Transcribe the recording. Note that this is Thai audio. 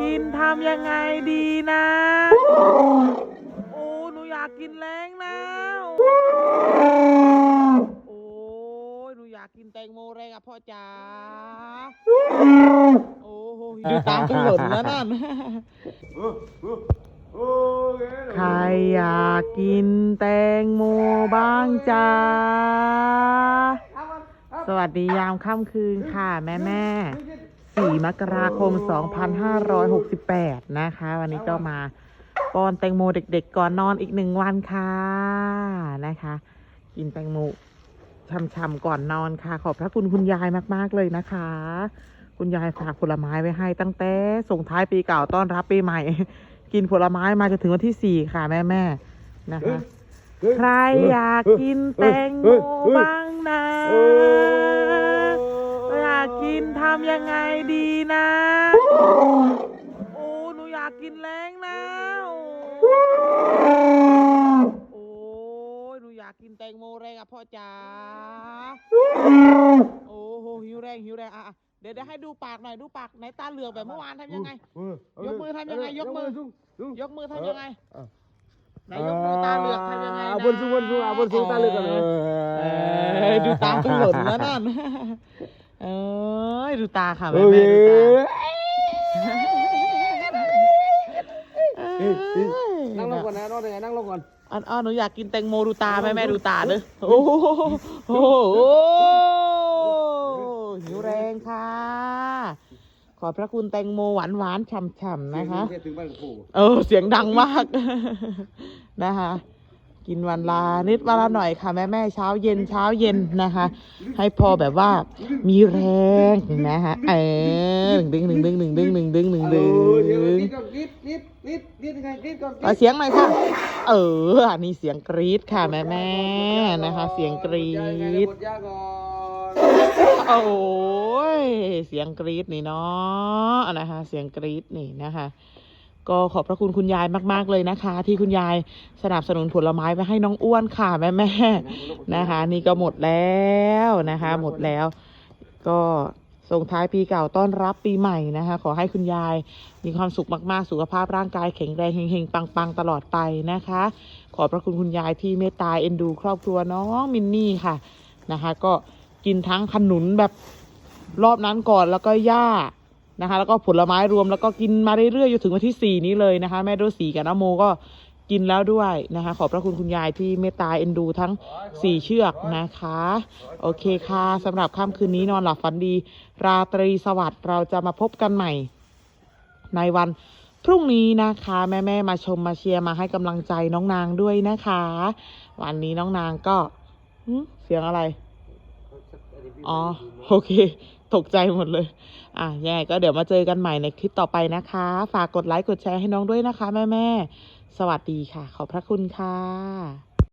กินทำยังไงดีนะ โอ้หนูอยากกินแรงนะ โอ้ยหนูอยากกินแตงโมแรงอะพ่อจ๋า โอ้โหดูตามหล่นแล้วนั่น ใครอยากกินแตงโมบ้างจ้า สวัสดียามค่ำคืนค่ะแม่แม่ 4 มกราคม 2568 นะคะ วันนี้ก็มาป้อนแตงโมเด็กๆ ก่อนนอนอีกหนึ่งวันค่ะนะคะ กินแตงโมช่ำๆก่อนนอนค่ะ ขอบพระคุณคุณยายมากๆเลยนะคะ คุณยายฝากผลไม้ไว้ให้ตั้งแต่ส่งท้ายปีเก่าต้อนรับปีใหม่ กินผลไม้มาจนถึงวันที่สี่ค่ะแม่แม่ๆนะคะ ใครอยากกินแตงโมบ้างนะอยากกินทำยังไงดีนะ โอ้ หนูอยากกินแรงนะ โอ้ยหนูอยากกินแตงโมแรงอะพ่อจ๋า โอ้โหหิวแรงหิวแรงอะอะเดี๋ยวเดี๋ยวให้ดูปากหน่อยดูปากไหนตาเหลือกแบบเมื่อวานทำยังไง ยกมือทำยังไงยกมือ ยกมือทำยังไง ไหนยกมือตาเหลือกทำยังไงนะบนสูงบนสูงอะบนสูงตาเหลือกกันเอเอออดูตาตุ้งหล่นแล้วนั่น เอ้ยดูตาค่ะเอแม่อแม่ดูตานั่งลงก่อนนะนอนยังไงนั่งลงก่อนอันอ้อนหนูอยากกินแตงโมดูตาแม่แม่ดูตาเด้อโอ้โหโอ้โหหิวแรงค่ะ ขอบพระคุณแตงโมหวานหวานๆฉ่ำๆนะคะถึงบ้านปู่เออเสียงดังมากนะคะ กินวันละนิดวันละหน่อยค่ะแม่แม่เช้าเย็นเช้าเย็นนะคะ ให้พอแบบว่ามีแรงนะคะเออหนึ่งดึงหนึ่งดึงหนึ่งดึงหนึ่งดึงหนึ่งดึงเอาเสียงหน่อยค่ะ เอออันนี้เสียงกรี๊ดค่ะแม่แม่นะคะ เสียงกรี๊ดโอ้ยเสียงกรี๊ดนี่เนาะนะคะ เสียงกรี๊ดนี่นะคะ ก็ขอบพระคุณคุณยายมาก ๆ เลยนะคะ ที่คุณยายสนับสนุนผลไม้ไปให้น้องอ้วนค่ะแม่แม่นะคะ นี่ก็หมดแล้วนะคะ หมดแล้ว ก็ส่งท้ายปีเก่าต้อนรับปีใหม่นะคะ ขอให้คุณยายมีความสุขมาก ๆ สุขภาพร่างกายแข็งแรงเฮงๆ ปัง ๆ ตลอดไปนะคะ ขอบพระคุณคุณยายที่เมตตาเอ็นดู ครอบครัวน้องมินนี่ค่ะนะคะ ก็กินทั้งขนุนแบบรอบนั้นก่อนแล้วก็หญ้า นะคะ แล้วก็ผลไม้รวมแล้วก็กินมาเรื่อยๆอยู่ถึงวันที่สี่นี้เลยนะคะ แม่โดสีกับน้าโมก็กินแล้วด้วยนะคะ ขอบพระคุณคุณยายที่เมตตาเอ็นดูทั้งสี่เชือกนะคะ โอเคค่ะสำหรับค่ำคืนนี้นอนหลับฝันดี ราตรีสวัสดิ์เราจะมาพบกันใหม่ ในวันพรุ่งนี้นะคะ แม่ๆมาชมมาเชียร์มาให้กำลังใจน้องนางด้วยนะคะ วันนี้น้องนางก็เสียงอะไร อ๋อ โอเค ตกใจหมดเลย อะยังไงก็เดี๋ยวมาเจอกันใหม่ในคลิปต่อไปนะคะ ฝากกดไลค์กดแชร์ให้น้องด้วยนะคะ แม่แม่สวัสดีค่ะ ขอบพระคุณค่ะ